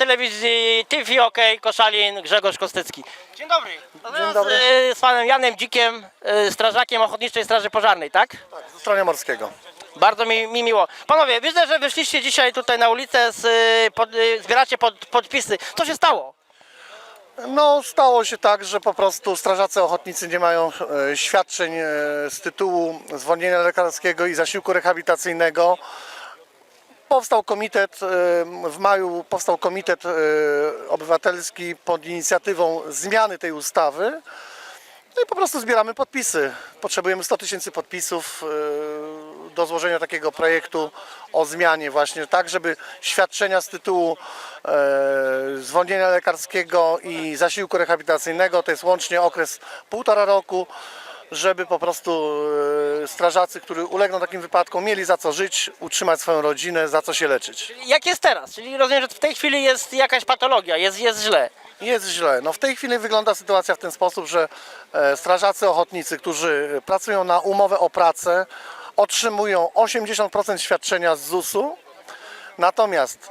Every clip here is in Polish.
telewizji TV OK, Koszalin, Grzegorz Kostycki. Dzień dobry. Dzień dobry. Z panem Janem Dzikiem, y, strażakiem Ochotniczej Straży Pożarnej, tak? Z Stronia Morskiego. Bardzo mi, mi miło. Panowie, widzę, że wyszliście dzisiaj tutaj na ulicę, z, y, pod, y, zbieracie pod, podpisy. Co się stało? No, stało się tak, że po prostu strażacy ochotnicy nie mają e, świadczeń e, z tytułu zwolnienia lekarskiego i zasiłku rehabilitacyjnego. Powstał komitet, e, w maju powstał komitet e, obywatelski pod inicjatywą zmiany tej ustawy. No i po prostu zbieramy podpisy. Potrzebujemy 100 tysięcy podpisów e, do złożenia takiego projektu o zmianie właśnie, tak żeby świadczenia z tytułu zwolnienia lekarskiego i zasiłku rehabilitacyjnego, to jest łącznie okres półtora roku, żeby po prostu e, strażacy, którzy ulegną takim wypadkom, mieli za co żyć, utrzymać swoją rodzinę, za co się leczyć. Jak jest teraz? Czyli rozumiem, że w tej chwili jest jakaś patologia, jest, jest źle. Jest źle. No w tej chwili wygląda sytuacja w ten sposób, że e, strażacy ochotnicy, którzy pracują na umowę o pracę, otrzymują 80% świadczenia z ZUS-u, natomiast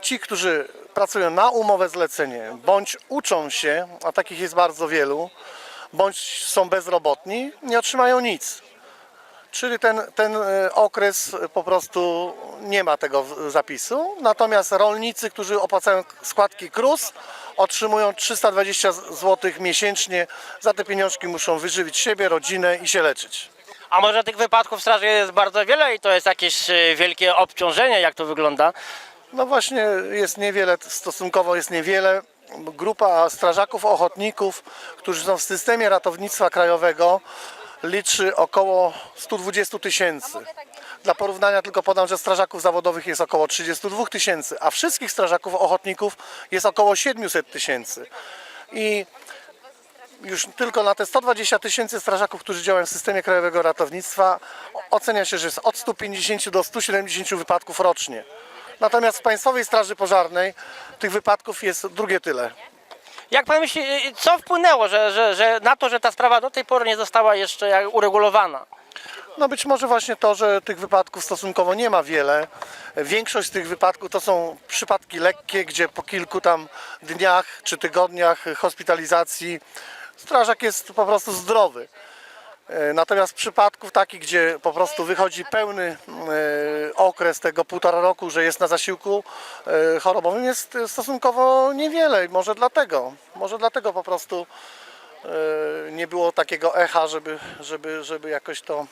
ci, którzy pracują na umowę zlecenie, bądź uczą się, a takich jest bardzo wielu, bądź są bezrobotni, nie otrzymają nic. Czyli ten, ten e, okres po prostu nie ma tego zapisu. Natomiast rolnicy, którzy opłacają składki KRUS, otrzymują 320 zł miesięcznie. Za te pieniążki muszą wyżywić siebie, rodzinę i się leczyć. A może tych wypadków w straży jest bardzo wiele i to jest jakieś y, wielkie obciążenie, jak to wygląda? No właśnie jest niewiele, stosunkowo jest niewiele. Grupa strażaków ochotników, którzy są w systemie ratownictwa krajowego, liczy około 120 tysięcy. Dla porównania tylko podam, że strażaków zawodowych jest około 32 tysięcy, a wszystkich strażaków ochotników jest około 700 tysięcy. I już tylko na te 120 tysięcy strażaków, którzy działają w systemie krajowego ratownictwa, ocenia się, że jest od 150 do 170 wypadków rocznie. Natomiast w Państwowej Straży Pożarnej tych wypadków jest drugie tyle. Jak pan myśli, y, co wpłynęło że, że, że na to, że ta sprawa do tej pory nie została jeszcze uregulowana? No być może właśnie to, że tych wypadków stosunkowo nie ma wiele. Większość z tych wypadków to są przypadki lekkie, gdzie po kilku tam dniach czy tygodniach hospitalizacji strażak jest po prostu zdrowy. E, Natomiast przypadków takich, gdzie po prostu wychodzi pełny e, okres tego półtora roku, że jest na zasiłku e, chorobowym jest stosunkowo niewiele. I Może dlatego, może dlatego po prostu nie było takiego echa, żeby, żeby, żeby jakoś to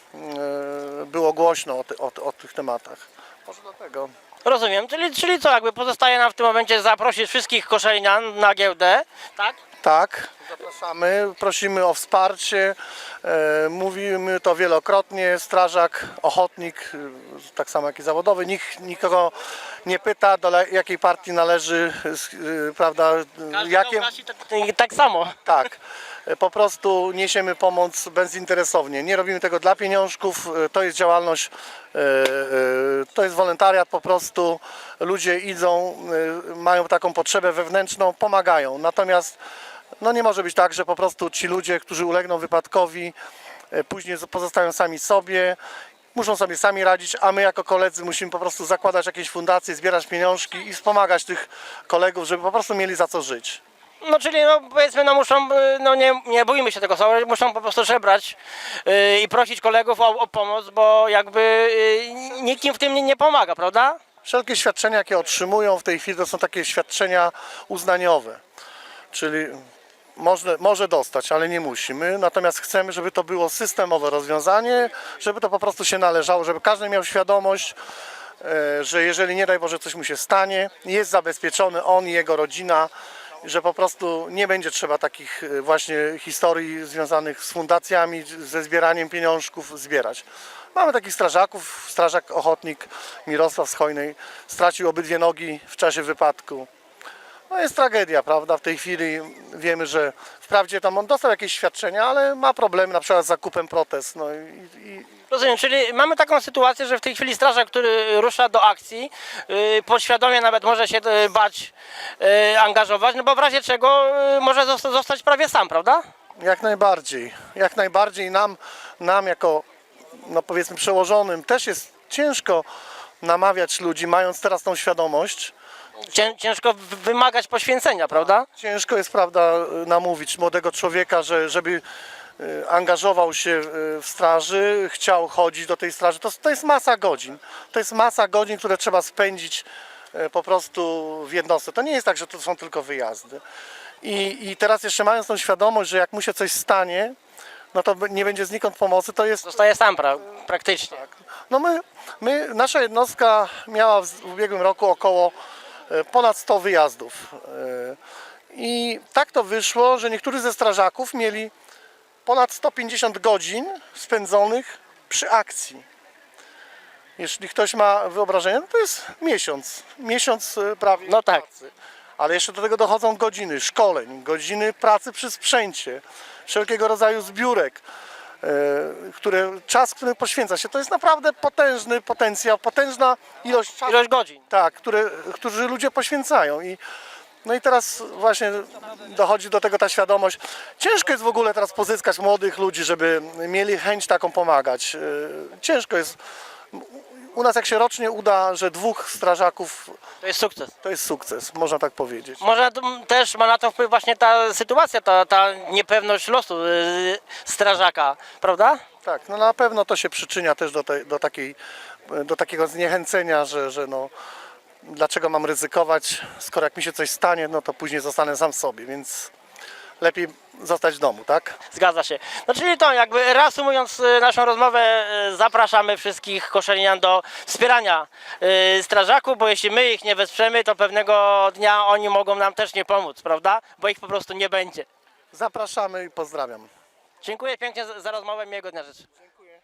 było głośno o, ty, o, o tych tematach. Może dlatego. Rozumiem, czyli, czyli co, jakby pozostaje nam w tym momencie zaprosić wszystkich koszalinian na giełdę, tak? Tak, zapraszamy, prosimy o wsparcie. E, mówimy to wielokrotnie. Strażak, ochotnik, e, tak samo jak i zawodowy, nikt nikogo nie pyta, do le- jakiej partii należy, e, prawda, jakie. tak, tak samo. Tak. Po prostu niesiemy pomoc bezinteresownie. Nie robimy tego dla pieniążków. To jest działalność, e, e, to jest wolontariat po prostu. Ludzie idą, e, mają taką potrzebę wewnętrzną, pomagają. Natomiast no nie może być tak, że po prostu ci ludzie, którzy ulegną wypadkowi, e, później pozostają sami sobie. Muszą sobie sami radzić, a my jako koledzy musimy po prostu zakładać jakieś fundacje, zbierać pieniążki i wspomagać tych kolegów, żeby po prostu mieli za co żyć. No czyli no powiedzmy, no muszą, y, no nie, nie bójmy się tego słowa, muszą po prostu żebrać y, i prosić kolegów o, o pomoc, bo jakby y, nikt im w tym nie, nie pomaga, prawda? Wszelkie świadczenia, jakie otrzymują w tej chwili, to są takie świadczenia uznaniowe. Czyli może, może dostać, ale nie musi. My natomiast chcemy, żeby to było systemowe rozwiązanie, żeby to po prostu się należało, żeby każdy miał świadomość, e, że jeżeli nie daj Boże coś mu się stanie, jest zabezpieczony on i jego rodzina, że po prostu nie będzie trzeba takich e, właśnie historii związanych z fundacjami, ze zbieraniem pieniążków zbierać. Mamy takich strażaków, strażak ochotnik Mirosław z stracił obydwie nogi w czasie wypadku. No jest tragedia, prawda? W tej chwili wiemy, że wprawdzie tam on dostał jakieś świadczenia, ale ma problemy na przykład z zakupem protez. No i, i Rozumiem, czyli mamy taką sytuację, że w tej chwili strażak, który rusza do akcji, y, podświadomie nawet może się y, bać y, angażować, no bo w razie czego y, może zosta- zostać prawie sam, prawda? jak najbardziej, jak najbardziej nam, nam jako no powiedzmy przełożonym też jest ciężko namawiać ludzi, mając teraz tą świadomość, cię, ciężko w- wymagać poświęcenia, prawda? Ciężko jest, prawda, namówić młodego człowieka, że, żeby e, angażował się e, w straży, chciał chodzić do tej straży. To, to jest masa godzin. To jest masa godzin, które trzeba spędzić e, po prostu w jednostce. To nie jest tak, że to są tylko wyjazdy. I, I teraz jeszcze mając tą świadomość, że jak mu się coś stanie, no to nie będzie znikąd pomocy, to jest Zostaje sam pra, praktycznie. no my, my, nasza jednostka miała w, w ubiegłym roku około ponad 100 wyjazdów. E, I tak to wyszło, że niektórzy ze strażaków mieli ponad 150 godzin spędzonych przy akcji. Jeśli ktoś ma wyobrażenie, no to jest miesiąc. Miesiąc e, prawie No tak. pracy. Ale jeszcze do tego dochodzą godziny szkoleń, godziny pracy przy sprzęcie, wszelkiego rodzaju zbiórek, e, które, czas, który poświęca się. To jest naprawdę potężny potencjał, potężna ilość czasu, Ilość godzin. tak, które, którzy ludzie poświęcają. I, no i teraz właśnie dochodzi do tego ta świadomość. Ciężko jest w ogóle teraz pozyskać młodych ludzi, żeby mieli chęć taką pomagać. E, Ciężko jest. U nas jak się rocznie uda, że dwóch strażaków, To jest sukces. to jest sukces, można tak powiedzieć. Może to też ma na to wpływ właśnie ta sytuacja, ta, ta niepewność losu yy, strażaka, prawda? Tak, no na pewno to się przyczynia też do, tej, do, takiej, do takiego zniechęcenia, że, że no, dlaczego mam ryzykować, skoro jak mi się coś stanie, no to później zostanę sam sobie, więc lepiej zostać w domu, tak? Zgadza się. No czyli to jakby reasumując y, naszą rozmowę, y, zapraszamy wszystkich koszalinian do wspierania y, strażaków, bo jeśli my ich nie wesprzemy, to pewnego dnia oni mogą nam też nie pomóc, prawda? Bo ich po prostu nie będzie. Zapraszamy i pozdrawiam. Dziękuję pięknie za, za rozmowę, miłego dnia życzę. Dziękuję.